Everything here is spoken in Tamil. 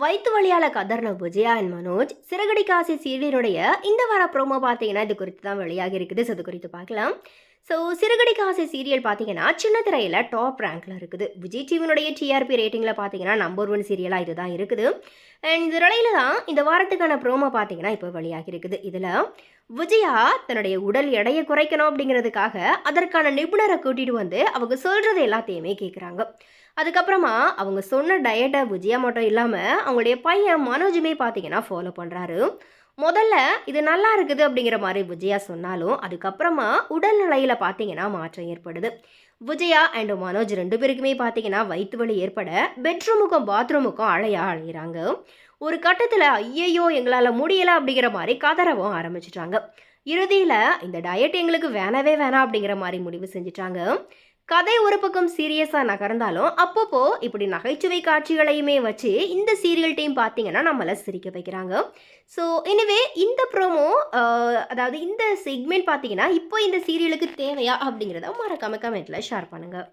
வயிற்று வழியால கதர்ன விஜயா அண்ட் மனோஜ் சிறகடி காசி சீரியனுடைய இந்த வார ப்ரோமோ பார்த்தீங்கன்னா இது குறித்து தான் வெளியாகி இருக்குது. ஸோ அது குறித்து பார்க்கலாம். ஸோ சிறுகடி காசி சீரியல் பார்த்தீங்கன்னா சின்ன திரையில் டாப் ரேங்க்கில் இருக்குது. விஜய் டிவினுடைய டிஆர்பி ரேட்டிங்கில் பார்த்தீங்கன்னா நம்பர் ஒன் சீரியலாக இதுதான் இருக்குது. அண்ட் இந்த நிலையில தான் இந்த வாரத்துக்கான ப்ரோமோ பார்த்தீங்கன்னா இப்போ வெளியாகி இருக்குது. இதில் விஜயா தன்னுடைய உடல் எடையை குறைக்கணும் அப்படிங்கிறதுக்காக அதற்கான நிபுணரை கூட்டிட்டு வந்து அவங்க சொல்கிறது எல்லாத்தையுமே கேட்குறாங்க அதுக்கப்புறமா அவங்க சொன்ன டயட்டை விஜயா மட்டும் இல்லாமல் அவங்களுடைய பையன் மனோஜுமே பார்த்தீங்கன்னா ஃபாலோ பண்ணுறாரு முதல்ல இது நல்லா இருக்குது அப்படிங்கிற மாதிரி விஜயா சொன்னாலும் அதுக்கப்புறமா உடல்நிலையில் பார்த்தீங்கன்னா மாற்றம் ஏற்படுது. விஜயா அண்ட் மனோஜ் ரெண்டு பேருக்குமே பார்த்தீங்கன்னா வயிற்று வலி ஏற்பட பெட்ரூமுக்கும் பாத்ரூமுக்கும் அழையா அழையிறாங்க ஒரு கட்டத்தில் ஐயையோ எங்களால் முடியலை அப்படிங்கிற மாதிரி கதறவும் ஆரம்பிச்சிட்டாங்க. இறுதியில் இந்த டயட் எங்களுக்கு வேணவே வேணாம் அப்படிங்கிற மாதிரி முடிவு செஞ்சிட்டாங்க. கதை ஒரு பக்கம் சீரியஸாக நகர்ந்தாலும் அப்பப்போ இப்படி நகைச்சுவை காட்சிகளையுமே வச்சு இந்த சீரியல் டீம் பார்த்தீங்கன்னா நம்மளை சிரிக்க வைக்கிறாங்க. ஸோ எனிவே இந்த ப்ரோமோ அதாவது இந்த செக்மெண்ட் பார்த்தீங்கன்னா இப்போ இந்த சீரியலுக்கு தேவையா அப்படிங்கிறத மறக்காம கமெண்ட்டில் ஷேர் பண்ணுங்கள்